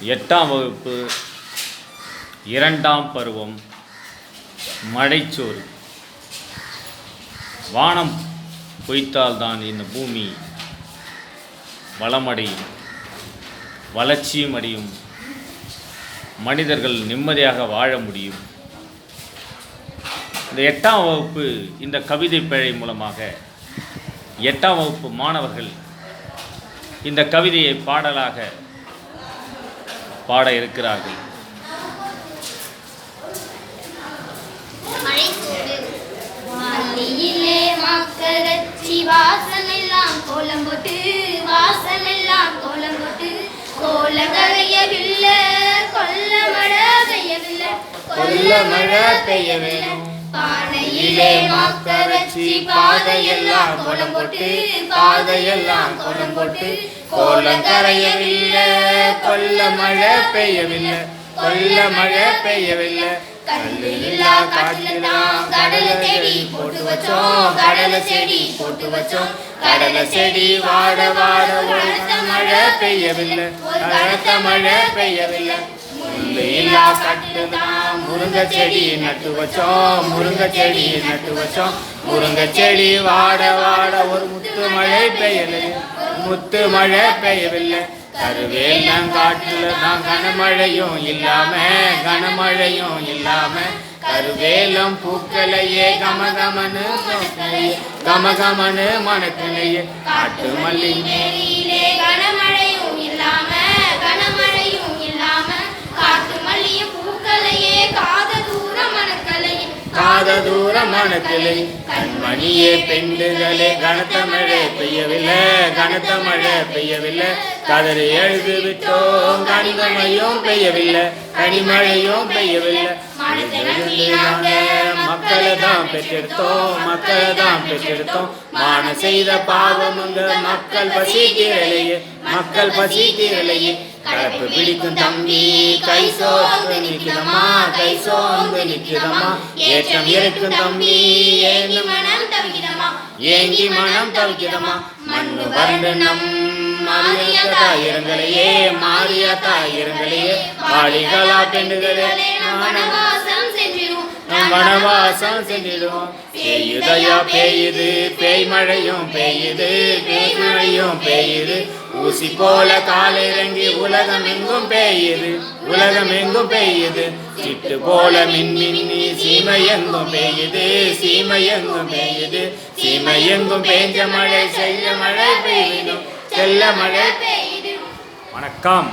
எட்டாம் வகுப்பு இரண்டாம் பருவம் மழைச்சோறு வானம் பொய்த்தால்தான் இந்த பூமி வளமடையும் வளர்ச்சியும் அடையும். மனிதர்கள் நிம்மதியாக வாழ முடியும். இந்த எட்டாம் வகுப்பு இந்த கவிதை பிழை மூலமாக எட்டாம் வகுப்பு மாணவர்கள் இந்த கவிதையை பாடலாக பாட இருக்கிறார்கள் வாசமெல்லாம் கோலம் போட்டு வாசமெல்லாம் கோலம் போட்டு கோல கரையவில்லை கொல்ல மழை பெய்யவில்லை கொல்ல மழை பெய்யவில்லை. பானையிலே மக்கரச்சி பாதையெல்லாம் கோலம் போட்டு பாதையெல்லாம் கோலம் போட்டு. கோலம் கரையவில்லை கொல்ல மழை பெய்யவில்லை கொல்ல மழை பெய்யவில்லை. கல்லு இல்லா காட்டிலாம் கடலை செடி போட்டு வச்சோம் கடலை செடி போட்டு வச்சோம். கடலை செடி வாட வாட ஒழுத்த மழை பெய்யவில்லை அழுத்த மழை பெய்யவில்லை. முள்ளு இல்லா கட்டுதான் முருங்கை செடி நட்டு வச்சோம் முருங்கை செடி நட்டு வச்சோம் முருங்கை செடி வாட வாட ஒரு முத்து மழை பெய்யவில்லை முத்து மழை பெய்யவில்லை. கருவேலம் காட்டுல தான் கனமழையும் இல்லாம கனமழையும் இல்லாம கருவேலம் பூக்களையே கமகமனு கமகமனு மணக்கலையே காட்டு மல்லி தூர கண்மணியே பெண்டுகளே கனத்த மழை பெய்யவில்லை கனத்த மழை பெய்யவில்லை. கதறி எழுது விட்டோம் கனிமழையும் பெய்யவில்லை கனிமழையும் பெய்யவில்லை. மக்களை தான் பெற்றெடுத்தோம் மக்களை தான் பெற்றெடுத்தோம். மான செய்த பாவம் மக்கள் பசி தீரலையே மக்கள் பசி தீரலையே கலப்பு பிடிக்கும் தம்பி கை சோர்ந்து நிற்கிறமா கை சோர்ந்து நிற்கிறமா? ஏற்றம் இருக்கும் தம்பி ஏங்கி மனம் தவிக்கிறமா? ஏங்கி மனம் தவிக்கிறமா? மண்ணு வறண்டு நம் மாறிய இருங்களையே மாறிய இருங்களையே மாளிகளா பெண்டுகளே மனம் வனவாசம் சென்றிடும் வனவாசம் சென்றிடுவோம் பேயுதையா பெய்யுது பேய் மழையும் பெய்யுது பேய் மழையும் பெய்யுது. ஊசி போல காலிறங்கி உலகம் எங்கும் பெய்யுது. உலகம் எங்கும் பெய்யுது. சிட்டு போல மின் மின்னி சீமை எங்கும் பெய்யுது. சீமை எங்கும் பெய்யுது. சீமை எங்கும் பெய்ஞ்ச மழை செய்ய மழை பெய்யும் செல்ல மழை வணக்கம்.